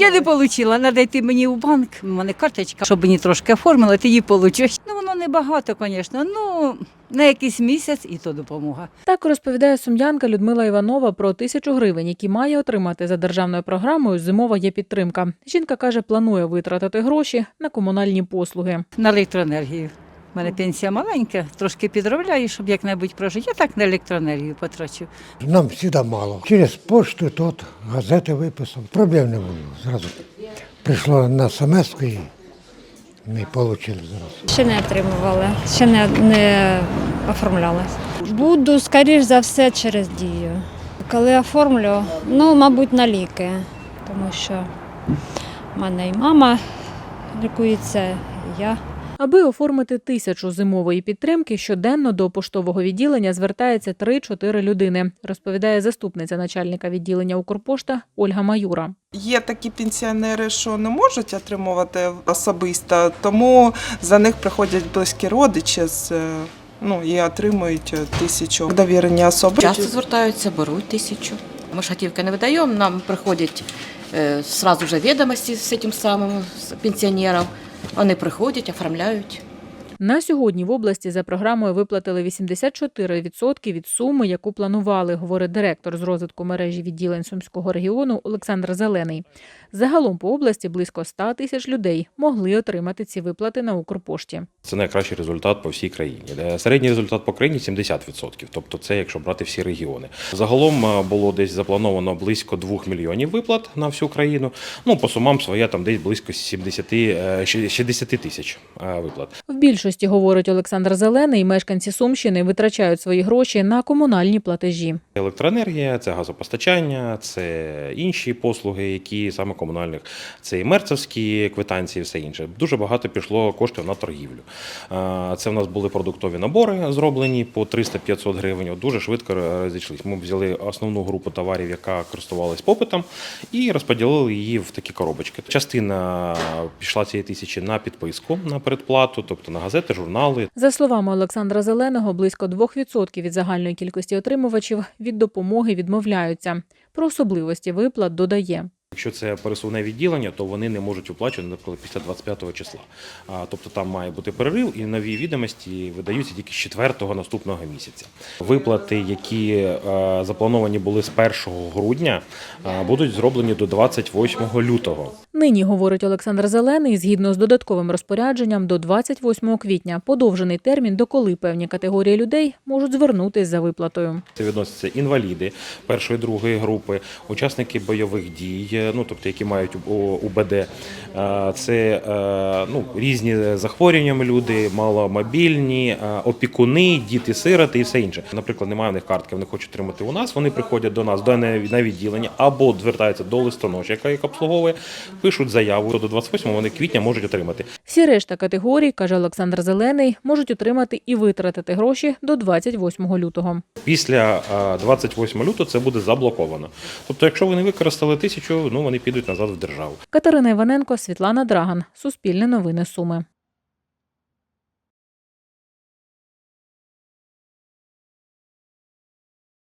ще не отримала. Треба йти мені в банк. У мене карточка, щоб мені трошки оформили, тоді получу. Ну воно не багато, звісно. Ну на якийсь місяць і то допомога. Так розповідає сум'янка Людмила Іванова про тисячу гривень, які має отримати за державною програмою Зимова є підтримка. Жінка каже, планує витратити гроші на комунальні послуги. На електроенергію. У мене пенсія маленька, трошки підробляю, щоб як-небудь прожити. Я так на електроенергію потрачу. Нам завжди мало. Через пошту тут газети виписав. Проблем не було. Зразу прийшло на смс і ми отримали зразу. Ще не отримували, ще не, не оформлялась. Буду, скоріш за все, через дію. Коли оформлю, ну, мабуть, на ліки, тому що в мене і мама лікується, і я. Аби оформити тисячу зимової підтримки, щоденно до поштового відділення звертається 3-4 людини, розповідає заступниця начальника відділення Укрпошта Ольга Маюра. Є такі пенсіонери, що не можуть отримувати особисто, тому за них приходять близькі родичі з. е, Ну і отримують е, тисячу довірені особи. Часто звертаються, беруть тисячу. Ми ж готівки не видаємо, нам приходять е, сразу же відомості з цим самим з пенсіонером. Вони приходять, оформляють. На сьогодні в області за програмою виплатили 84% від суми, яку планували, говорить директор з розвитку мережі відділень Сумського регіону Олександр Зелений. Загалом по області близько 100 тисяч людей могли отримати ці виплати на Укрпошті. Це найкращий результат по всій країні. Е, Середній результат по країні 70%, тобто це якщо брати всі регіони. Загалом е, було десь заплановано близько 2 мільйонів виплат на всю країну. Ну по сумам своя там десь близько 70, е, 60 тисяч е, виплат. В більшості, говорить Олександр Зелений, мешканці Сумщини витрачають свої гроші на комунальні платежі. Електроенергія, це газопостачання, це інші послуги, які саме комунальних, це і мерцевські квитанції, все інше. Дуже багато пішло коштів на торгівлю. Е, Це в нас були продуктові набори зроблені по 300-500 гривень. Дуже швидко розійшлись. Ми взяли основну групу товарів, яка користувалась попитом, і розподілили її в такі коробочки. Частина пішла цієї тисячі на підписку на передплату, тобто на газети, журнали, За словами Олександра Зеленого, близько 2% від загальної кількості отримувачів від допомоги відмовляються. Про особливості виплат додає. Якщо це пересувне відділення, то вони не можуть виплачувати наприклад, після 25 числа. А, тобто там має бути перерив, і нові відомості видаються тільки з 4 наступного місяця. Виплати, які е, заплановані були з 1 грудня, е, будуть зроблені до 28 лютого. Нині, говорить Олександр Зелений, згідно з додатковим розпорядженням до 28 квітня подовжений термін, доколи певні категорії людей можуть звернутись за виплатою. Це відносяться інваліди першої другої групи, учасники бойових дій, ну тобто які мають УБД. Е, Це е, ну, різні захворювання люди, маломобільні, е, опікуни, діти-сироти і все інше. Наприклад, немає в них картки, вони хочуть отримати у нас. Вони приходять до нас до на відділення або звертаються до листоноші, яка їх обслуговує, пишуть заяву. До 28 вони квітня можуть отримати. Всі решта категорій, каже Олександр Зелений, можуть отримати і витратити гроші до 28 лютого. Після е, 28 лютого це буде заблоковано. Тобто, якщо вони використали тисячу, ну вони підуть назад в державу. Катерина Іваненко, Світлана Драган, Суспільне новини Суми.